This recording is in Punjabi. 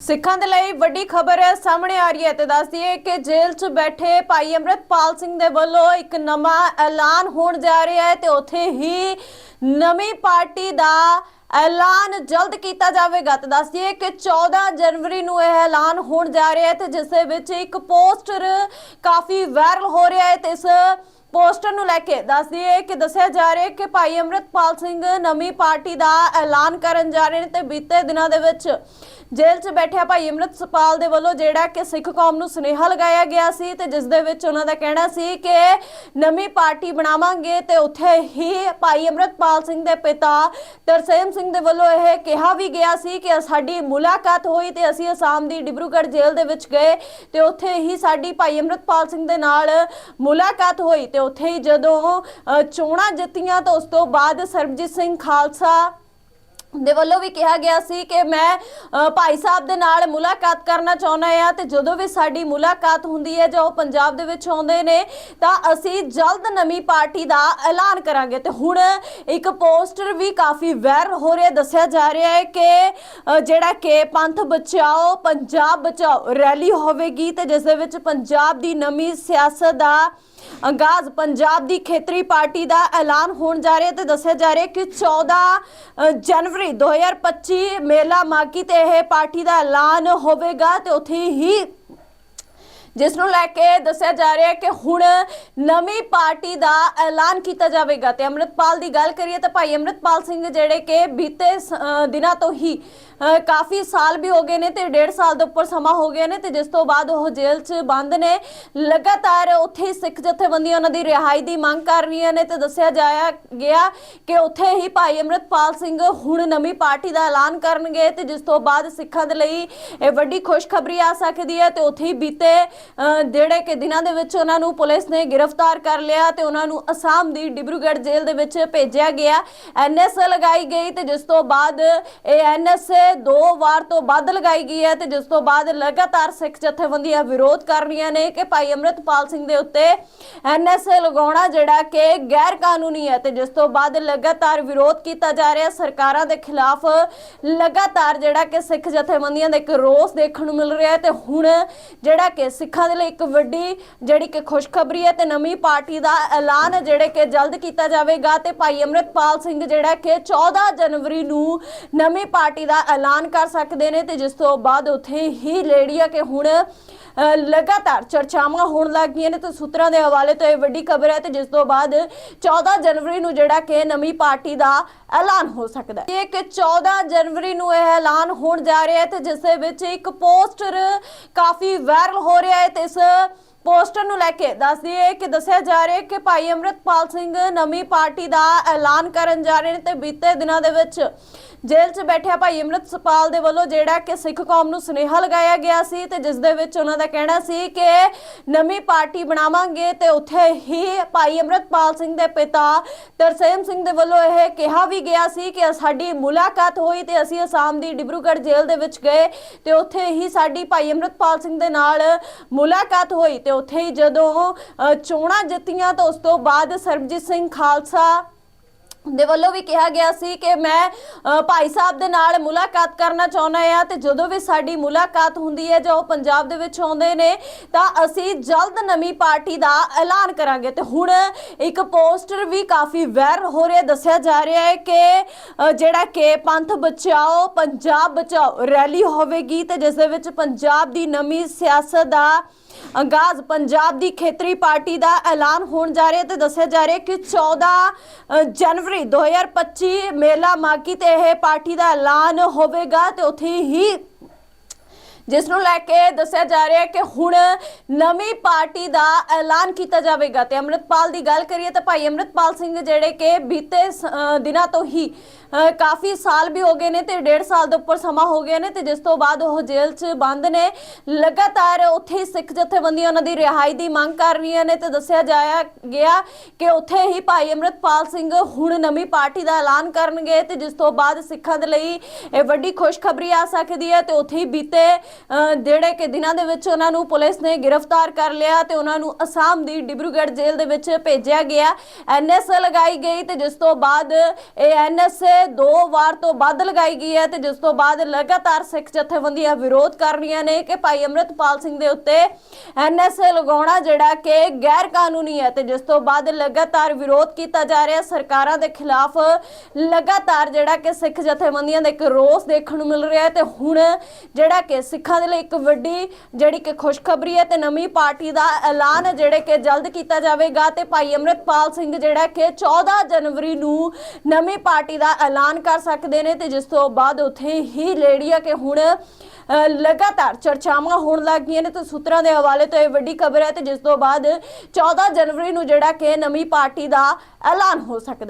ਸਿੱਖਾਂ ਦੇ ਲਈ ਵੱਡੀ ਖਬਰ ਸਾਹਮਣੇ ਆ ਰਹੀ ਹੈ ਤੇ ਦੱਸਦੀ ਹੈ ਕਿ ਜੇਲ੍ਹ 'ਚ ਬੈਠੇ ਭਾਈ ਅੰਮ੍ਰਿਤਪਾਲ ਸਿੰਘ ਦੇ ਵੱਲੋਂ ਇੱਕ ਨਵਾਂ ਐਲਾਨ ਹੋਣ ਜਾ ਰਿਹਾ ਹੈ ਤੇ ਉੱਥੇ ਹੀ ਨਵੀਂ ਪਾਰਟੀ ਦਾ ਐਲਾਨ ਜਲਦ ਕੀਤਾ ਜਾਵੇਗਾ। ਤੇ ਦੱਸਦੀ ਹੈ ਕਿ 14 ਜਨਵਰੀ ਨੂੰ ਇਹ ਐਲਾਨ ਹੋਣ ਜਾ ਰਿਹਾ ਹੈ ਤੇ ਜਿਸ ਦੇ ਵਿੱਚ ਇੱਕ ਪੋਸਟਰ ਕਾਫੀ ਵਾਇਰਲ ਹੋ ਰਿਹਾ ਹੈ ਤੇ ਇਸ ਪੋਸਟਰ ਨੂੰ ਲੈ ਕੇ ਦੱਸਦੀ ਹੈ ਕਿ ਦੱਸਿਆ ਜਾ ਰਿਹਾ ਕਿ ਭਾਈ ਅੰਮ੍ਰਿਤਪਾਲ ਸਿੰਘ ਨਵੀਂ ਪਾਰਟੀ ਦਾ ਐਲਾਨ ਕਰਨ ਜਾ ਰਹੇ ਨੇ ਤੇ ਬੀਤੇ ਦਿਨਾਂ ਦੇ ਵਿੱਚ ਜੇਲ੍ਹ 'ਚ ਬੈਠਿਆ ਭਾਈ ਅੰਮ੍ਰਿਤਪਾਲ ਦੇ ਵੱਲੋਂ ਜਿਹੜਾ ਕਿ ਸਿੱਖ ਕੌਮ ਨੂੰ ਸੁਨੇਹਾ ਲਗਾਇਆ ਗਿਆ ਸੀ ਤੇ ਜਿਸ ਦੇ ਵਿੱਚ ਉਹਨਾਂ ਦਾ ਕਹਿਣਾ ਸੀ ਕਿ ਨਵੀਂ ਪਾਰਟੀ ਬਣਾਵਾਂਗੇ ਤੇ ਉੱਥੇ ਹੀ ਭਾਈ ਅੰਮ੍ਰਿਤਪਾਲ ਸਿੰਘ ਦੇ ਪਿਤਾ ਤਰਸੇਮ ਸਿੰਘ ਦੇ ਵੱਲੋਂ ਇਹ ਕਿਹਾ ਵੀ ਗਿਆ ਸੀ ਕਿ ਸਾਡੀ ਮੁਲਾਕਾਤ ਹੋਈ ਤੇ ਅਸੀਂ ਅਸਾਮ ਦੀ ਡਿਬਰੂਗੜ੍ਹ ਜੇਲ੍ਹ ਦੇ ਵਿੱਚ ਗਏ ਤੇ ਉੱਥੇ ਹੀ ਸਾਡੀ ਭਾਈ ਅੰਮ੍ਰਿਤਪਾਲ ਸਿੰਘ ਦੇ ਨਾਲ ਮੁਲਾਕਾਤ ਹੋਈ ਤੇ ਉੱਥੇ ਹੀ ਜਦੋਂ ਚੋਣਾਂ ਜਿੱਤੀਆਂ ਤਾਂ ਉਸ ਤੋਂ ਬਾਅਦ ਸਰਬਜੀਤ ਸਿੰਘ ਖਾਲਸਾ ਦੇ ਵੱਲੋਂ ਵੀ ਕਿਹਾ ਗਿਆ ਸੀ ਕਿ ਮੈਂ ਭਾਈ ਸਾਹਿਬ ਦੇ ਨਾਲ ਮੁਲਾਕਾਤ ਕਰਨਾ ਚਾਹੁੰਦਾ ਆ ਤੇ ਜਦੋਂ ਵੀ ਸਾਡੀ ਮੁਲਾਕਾਤ ਹੁੰਦੀ ਹੈ ਜੋ ਉਹ ਪੰਜਾਬ ਦੇ ਵਿੱਚ ਆਉਂਦੇ ਨੇ, ਤਾਂ ਅਸੀਂ ਜਲਦ ਨਵੀਂ ਪਾਰਟੀ ਦਾ ਐਲਾਨ ਕਰਾਂਗੇ। ਤੇ ਹੁਣ ਇੱਕ ਪੋਸਟਰ ਵੀ ਕਾਫੀ ਵਾਇਰਲ ਹੋ ਰਿਹਾ, ਦੱਸਿਆ ਜਾ ਰਿਹਾ ਹੈ ਕਿ ਜਿਹੜਾ ਕਿ ਪੰਥ ਬਚਾਓ, ਪੰਜਾਬ ਬਚਾਓ ਰੈਲੀ ਹੋਵੇਗੀ ਤੇ ਜਿਸ ਦੇ ਵਿੱਚ ਪੰਜਾਬ ਦੀ ਨਵੀਂ ਸਿਆਸਤ ਦਾ ਆਗਾਜ਼ ਪੰਜਾਬ ਦੀ ਖੇਤਰੀ ਪਾਰਟੀ ਦਾ ਐਲਾਨ ਹੋਣ ਜਾ ਰਿਹਾ ਤੇ ਦੱਸਿਆ ਜਾ ਰਿਹਾ ਕਿ 14 ਅ, ਜਨਵਰੀ 2025 ਮੇਲਾ ਮਾਗੀ ਤੇ ਇਹ ਪਾਰਟੀ ਦਾ ਐਲਾਨ ਹੋਵੇਗਾ ਤੇ ਉੱਥੇ ਹੀ ਜਿਸ ਨੂੰ ਲੈ ਕੇ ਦੱਸਿਆ ਜਾ ਰਿਹਾ ਹੈ ਕਿ ਹੁਣ ਨਵੀਂ ਪਾਰਟੀ ਦਾ ਐਲਾਨ ਕੀਤਾ ਜਾਵੇਗਾ। ਤੇ ਅੰਮ੍ਰਿਤਪਾਲ ਦੀ ਗੱਲ ਕਰੀਏ ਤਾਂ ਭਾਈ ਅੰਮ੍ਰਿਤਪਾਲ ਸਿੰਘ ਜਿਹੜੇ ਕਿ ਬੀਤੇ ਸ- ਦਿਨਾਂ ਤੋਂ ਹੀ ਕਾਫੀ ਸਾਲ ਵੀ ਹੋ ਗਏ ਨੇ ਤੇ ਡੇਢ ਸਾਲ ਦੇ ਉੱਪਰ ਸਮਾਂ ਹੋ ਗਿਆ ਨੇ ਤੇ ਜਿਸ ਤੋਂ ਬਾਅਦ ਉਹ ਜੇਲ੍ਹ 'ਚ ਬੰਦ ਨੇ। ਲਗਾਤਾਰ ਉੱਥੇ ਹੀ ਸਿੱਖ ਜਥੇਬੰਦੀਆਂ ਉਹਨਾਂ ਦੀ ਰਿਹਾਈ ਦੀ ਮੰਗ ਕਰ ਰਹੀਆਂ ਨੇ ਤੇ ਦੱਸਿਆ ਜਾਇਆ ਗਿਆ ਕਿ ਉੱਥੇ ਹੀ ਭਾਈ ਅੰਮ੍ਰਿਤਪਾਲ ਸਿੰਘ ਹੁਣ ਨਵੀਂ ਪਾਰਟੀ ਦਾ ਐਲਾਨ ਕਰਨਗੇ ਤੇ ਜਿਸ ਤੋਂ ਬਾਅਦ ਸਿੱਖਾਂ ਦੇ ਲਈ ਇਹ ਵੱਡੀ ਖੁਸ਼ਖਬਰੀ ਆ ਸਕਦੀ ਹੈ ਤੇ ਉੱਥੇ ਹੀ ਬੀਤੇ ਜਿਹੜੇ ਕਿ ਦਿਨਾਂ ਦੇ ਵਿੱਚ ਉਹਨਾਂ ਨੂੰ ਪੁਲਿਸ ਨੇ ਗ੍ਰਿਫਤਾਰ ਕਰ ਲਿਆ ਤੇ ਉਹਨਾਂ ਨੂੰ ਅਸਾਮ ਦੀ ਡਿਬਰੂਗੜ੍ਹ ਜੇਲ੍ਹ ਦੇ ਵਿੱਚ ਭੇਜਿਆ ਗਿਆ। ਐਨਐਸਏ ਲਗਾਈ ਗਈ ਤੇ ਜਿਸ ਤੋਂ ਬਾਅਦ ਇਹ ਐਨਐਸਏ ਦੋ ਵਾਰ ਤੋਂ ਵੱਧ ਲਗਾਈ ਗਈ ਹੈ ਤੇ ਜਿਸ ਤੋਂ ਬਾਅਦ ਲਗਾਤਾਰ ਸਿੱਖ ਜਥੇਬੰਦੀਆਂ ਵਿਰੋਧ ਕਰ ਰਹੀਆਂ ਨੇ ਕਿ ਭਾਈ ਅੰਮ੍ਰਿਤਪਾਲ ਸਿੰਘ ਦੇ ਉੱਤੇ ਐਨਐਸਏ ਲਗਾਉਣਾ ਜਿਹੜਾ ਕਿ ਗੈਰ ਕਾਨੂੰਨੀ ਹੈ ਤੇ ਜਿਸ ਤੋਂ ਬਾਅਦ ਲਗਾਤਾਰ ਵਿਰੋਧ ਕੀਤਾ ਜਾ ਰਿਹਾ। ਸਰਕਾਰਾਂ ਦੇ ਖਿਲਾਫ ਲਗਾਤਾਰ ਜਿਹੜਾ ਕਿ ਸਿੱਖ ਜਥੇਬੰਦੀਆਂ ਦਾ ਇੱਕ ਰੋਸ ਦੇਖਣ ਨੂੰ ਮਿਲ ਰਿਹਾ ਹੈ ਤੇ ਹੁਣ ਜਿਹੜਾ ਕਿ ਸਿੱਖ ਦੇ ਲਈ ਇੱਕ ਵੱਡੀ ਜਿਹੜੀ ਕਿ ਖੁਸ਼ਖਬਰੀ ਹੈ ਤੇ ਨਵੀਂ ਪਾਰਟੀ ਦਾ ਐਲਾਨ ਜਿਹੜੇ ਕਿ ਜਲਦ ਕੀਤਾ ਜਾਵੇਗਾ ਤੇ ਭਾਈ ਅੰਮ੍ਰਿਤਪਾਲ ਸਿੰਘ ਜਿਹੜਾ ਕਿ 14 ਜਨਵਰੀ ਨੂੰ ਨਵੀਂ ਪਾਰਟੀ ਦਾ ਐਲਾਨ ਕਰ ਸਕਦੇ ਨੇ ਤੇ ਜਿਸ ਤੋਂ ਬਾਅਦ ਉੱਥੇ ਹੀ ਲੇੜੀਆ ਕਿ ਹੁਣ ਲਗਾਤਾਰ ਚਰਚਾਵਾਂ ਹੋਣ ਲੱਗ ਨੇ ਤੇ ਸੂਤਰਾਂ ਦੇ ਹਵਾਲੇ ਤੋਂ ਇਹ ਵੱਡੀ ਖਬਰ ਹੈ ਤੇ ਜਿਸ ਤੋਂ ਬਾਅਦ 14 ਜਨਵਰੀ ਨੂੰ ਜਿਹੜਾ ਕਿ ਨਵੀਂ ਪਾਰਟੀ ਦਾ ਐਲਾਨ ਹੋ ਸਕਦਾ ਹੈ। ਇਹ 14 ਜਨਵਰੀ ਨੂੰ ਇਹ ਐਲਾਨ ਹੋਣ ਜਾ ਰਿਹਾ ਹੈ ਤੇ ਜਿਸ ਦੇ ਵਿੱਚ ਇੱਕ ਪੋਸਟਰ ਕਾਫੀ ਵਾਇਰਲ ਹੋ ਰਿਹਾ ਹੈ ਤੇ ਇਸ ਪੋਸਟਰ ਨੂੰ ਲੈ ਕੇ ਦੱਸਦੀ ਹੈ ਕਿ ਦੱਸਿਆ ਜਾ ਰਿਹਾ ਹੈ ਕਿ ਭਾਈ ਅੰਮ੍ਰਿਤਪਾਲ ਸਿੰਘ ਨਵੀਂ ਪਾਰਟੀ ਦਾ ਐਲਾਨ ਕਰਨ ਜਾ ਰਹੇ ਨੇ ਤੇ ਬੀਤੇ ਦਿਨਾਂ ਦੇ ਵਿੱਚ ਜੇਲ੍ਹ 'ਚ ਬੈਠਿਆ ਭਾਈ ਅੰਮ੍ਰਿਤਪਾਲ ਦੇ ਵੱਲੋਂ ਜਿਹੜਾ ਕਿ ਸਿੱਖ ਕੌਮ ਨੂੰ ਸੁਨੇਹਾ ਲਗਾਇਆ ਗਿਆ ਸੀ ਤੇ ਜਿਸ ਦੇ ਵਿੱਚ ਉਹਨਾਂ ਦਾ ਕਹਿਣਾ ਸੀ ਕਿ ਨਵੀਂ ਪਾਰਟੀ ਬਣਾਵਾਂਗੇ ਤੇ ਉੱਥੇ ਹੀ ਭਾਈ ਅੰਮ੍ਰਿਤਪਾਲ ਸਿੰਘ ਦੇ ਪਿਤਾ ਤਰਸੇਮ ਸਿੰਘ ਦੇ ਵੱਲੋਂ ਇਹ ਕਿਹਾ ਵੀ ਗਿਆ ਸੀ ਕਿ ਸਾਡੀ ਮੁਲਾਕਾਤ ਹੋਈ ਤੇ ਅਸੀਂ ਅਸਾਮ ਦੀ ਡਿਬਰੂਗੜ੍ਹ ਜੇਲ੍ਹ ਦੇ ਵਿੱਚ ਗਏ ਤੇ ਉੱਥੇ ਹੀ ਸਾਡੀ ਭਾਈ ਅੰਮ੍ਰਿਤਪਾਲ ਸਿੰਘ ਦੇ ਨਾਲ ਮੁਲਾਕਾਤ ਹੋਈ ਤੇ ਉੱਥੇ ਹੀ ਜਦੋਂ ਚੋਣਾਂ ਜਿੱਤੀਆਂ ਤਾਂ ਉਸ ਤੋਂ ਬਾਅਦ ਸਰਬਜੀਤ ਸਿੰਘ ਖਾਲਸਾ ਦੇ ਵੱਲੋਂ ਵੀ ਕਿਹਾ ਗਿਆ ਸੀ ਕਿ ਮੈਂ ਭਾਈ ਸਾਹਿਬ ਦੇ ਨਾਲ ਮੁਲਾਕਾਤ ਕਰਨਾ ਚਾਹੁੰਦਾ ਆ ਤੇ ਜਦੋਂ ਵੀ ਸਾਡੀ ਮੁਲਾਕਾਤ ਹੁੰਦੀ ਹੈ ਜਾਂ ਉਹ ਪੰਜਾਬ ਦੇ ਵਿੱਚ ਆਉਂਦੇ ਨੇ, ਤਾਂ ਅਸੀਂ ਜਲਦ ਨਵੀਂ ਪਾਰਟੀ ਦਾ ਐਲਾਨ ਕਰਾਂਗੇ। ਤੇ ਹੁਣ ਇੱਕ ਪੋਸਟਰ ਵੀ ਕਾਫੀ ਵਾਇਰਲ ਹੋ ਰਿਹਾ, ਦੱਸਿਆ ਜਾ ਰਿਹਾ ਹੈ ਕਿ ਜਿਹੜਾ ਕਿ ਪੰਥ ਬਚਾਓ, ਪੰਜਾਬ ਬਚਾਓ ਰੈਲੀ ਹੋਵੇਗੀ ਤੇ ਜਿਸ ਦੇ ਵਿੱਚ ਪੰਜਾਬ ਦੀ ਨਵੀਂ ਸਿਆਸਤ ਦਾ ਆਗਾਜ਼ ਪੰਜਾਬ ਦੀ ਖੇਤਰੀ ਪਾਰਟੀ ਦਾ ਐਲਾਨ ਹੋਣ ਜਾ ਰਿਹਾ ਤੇ ਦੱਸਿਆ ਜਾ ਰਿਹਾ ਕਿ 14 ਅ, ਜਨਵਰੀ 2025 ਮੇਲਾ ਮਾਗੀ ਤੇ ਇਹ ਪਾਰਟੀ ਦਾ ਐਲਾਨ ਹੋਵੇਗਾ ਤੇ ਉੱਥੇ ਹੀ ਜਿਸ ਨੂੰ ਲੈ ਕੇ ਦੱਸਿਆ ਜਾ ਰਿਹਾ ਹੈ ਕਿ ਹੁਣ ਨਵੀਂ ਪਾਰਟੀ ਦਾ ਐਲਾਨ ਕੀਤਾ ਜਾਵੇਗਾ ਤੇ ਅੰਮ੍ਰਿਤਪਾਲ ਦੀ ਗੱਲ ਕਰੀਏ ਤਾਂ ਭਾਈ ਅੰਮ੍ਰਿਤਪਾਲ ਸਿੰਘ ਜਿਹੜੇ ਕਿ ਬੀਤੇ ਸ- ਦਿਨਾਂ ਤੋਂ ਹੀ ਕਾਫੀ ਸਾਲ ਵੀ ਹੋ ਗਏ ਨੇ ਤੇ ਡੇਢ ਸਾਲ ਦੇ ਉੱਪਰ ਸਮਾਂ ਹੋ ਗਿਆ ਨੇ ਤੇ ਜਿਸ ਤੋਂ ਬਾਅਦ ਉਹ ਜੇਲ੍ਹ 'ਚ ਬੰਦ ਨੇ। ਲਗਾਤਾਰ ਉੱਥੇ ਸਿੱਖ ਜਥੇਬੰਦੀਆਂ ਉਹਨਾਂ ਦੀ ਰਿਹਾਈ ਦੀ ਮੰਗ ਕਰ ਰਹੀਆਂ ਨੇ ਤੇ ਦੱਸਿਆ ਜਾਇਆ ਗਿਆ ਕਿ ਉੱਥੇ ਹੀ ਭਾਈ ਅੰਮ੍ਰਿਤਪਾਲ ਸਿੰਘ ਹੁਣ ਨਵੀਂ ਪਾਰਟੀ ਦਾ ਐਲਾਨ ਕਰਨਗੇ ਤੇ ਜਿਸ ਤੋਂ ਬਾਅਦ ਸਿੱਖਾਂ ਦੇ ਲਈ ਇਹ ਵੱਡੀ ਖੁਸ਼ਖਬਰੀ ਆ ਸਕਦੀ ਹੈ ਤੇ ਉੱਥੇ ਹੀ ਬੀਤੇ ਜਿਹੜੇ ਕਿ ਦਿਨਾਂ ਦੇ ਵਿੱਚ ਉਹਨਾਂ ਨੂੰ ਪੁਲਿਸ ਨੇ ਗ੍ਰਿਫਤਾਰ ਕਰ ਲਿਆ ਤੇ ਉਹਨਾਂ ਨੂੰ ਅਸਾਮ ਦੀ ਡਿਬਰੂਗੜ੍ਹ ਜੇਲ੍ਹ ਦੇ ਵਿੱਚ ਭੇਜਿਆ ਗਿਆ। ਐਨਐਸਏ ਲਗਾਈ ਗਈ ਤੇ ਜਿਸ ਤੋਂ ਬਾਅਦ ਇਹ ਐਨਐਸਏ ਦੋ ਵਾਰ ਤੋਂ ਵੱਧ ਲਗਾਈ ਗਈ ਹੈ ਤੇ ਜਿਸ ਤੋਂ ਬਾਅਦ ਲਗਾਤਾਰ ਸਿੱਖ ਜਥੇਬੰਦੀਆਂ ਵਿਰੋਧ ਕਰ ਰਹੀਆਂ ਨੇ ਕਿ ਭਾਈ ਅੰਮ੍ਰਿਤਪਾਲ ਸਿੰਘ ਦੇ ਉੱਤੇ ਐਨਐਸਏ ਲਗਾਉਣਾ ਜਿਹੜਾ ਕਿ ਗੈਰ ਕਾਨੂੰਨੀ ਹੈ ਤੇ ਜਿਸ ਤੋਂ ਬਾਅਦ ਲਗਾਤਾਰ ਵਿਰੋਧ ਕੀਤਾ ਜਾ ਰਿਹਾ। ਸਰਕਾਰਾਂ ਦੇ ਖਿਲਾਫ ਲਗਾਤਾਰ ਜਿਹੜਾ ਕਿ ਸਿੱਖ ਜਥੇਬੰਦੀਆਂ ਦਾ ਇੱਕ ਰੋਸ ਦੇਖਣ ਨੂੰ ਮਿਲ ਰਿਹਾ ਹੈ ਤੇ ਹੁਣ ਜਿਹੜਾ ਕਿ ਸਿੱਖ ਦੇ ਲਈ ਇੱਕ ਵੱਡੀ ਜਿਹੜੀ ਕਿ ਖੁਸ਼ਖਬਰੀ ਹੈ ਤੇ ਨਵੀਂ ਪਾਰਟੀ ਦਾ ਐਲਾਨ ਜਿਹੜੇ ਕਿ ਜਲਦ ਕੀਤਾ ਜਾਵੇਗਾ ਤੇ ਭਾਈ ਅੰਮ੍ਰਿਤਪਾਲ ਸਿੰਘ ਜਿਹੜਾ ਕਿ 14 ਜਨਵਰੀ ਨੂੰ ਨਵੀਂ ਪਾਰਟੀ ਦਾ ਐਲਾਨ ਕਰ ਸਕਦੇ ਨੇ ਤੇ ਜਿਸ ਤੋਂ ਬਾਅਦ ਉੱਥੇ ਹੀ ਲੇਡੀ ਆ ਕਿ ਹੁਣ ਅ, ਲਗਾਤਾਰ ਚਰਚਾਵਾਂ ਹੋਣ ਲੱਗ ਗਈਆਂ ਨੇ ਤੇ ਸੂਤਰਾਂ ਦੇ ਹਵਾਲੇ ਤੋਂ ਇਹ ਵੱਡੀ ਖਬਰ ਹੈ ਤੇ ਜਿਸ ਤੋਂ ਬਾਅਦ 14 ਜਨਵਰੀ ਨੂੰ ਜਿਹੜਾ ਕਿ ਨਵੀਂ ਪਾਰਟੀ ਦਾ ਐਲਾਨ ਹੋ ਸਕਦਾ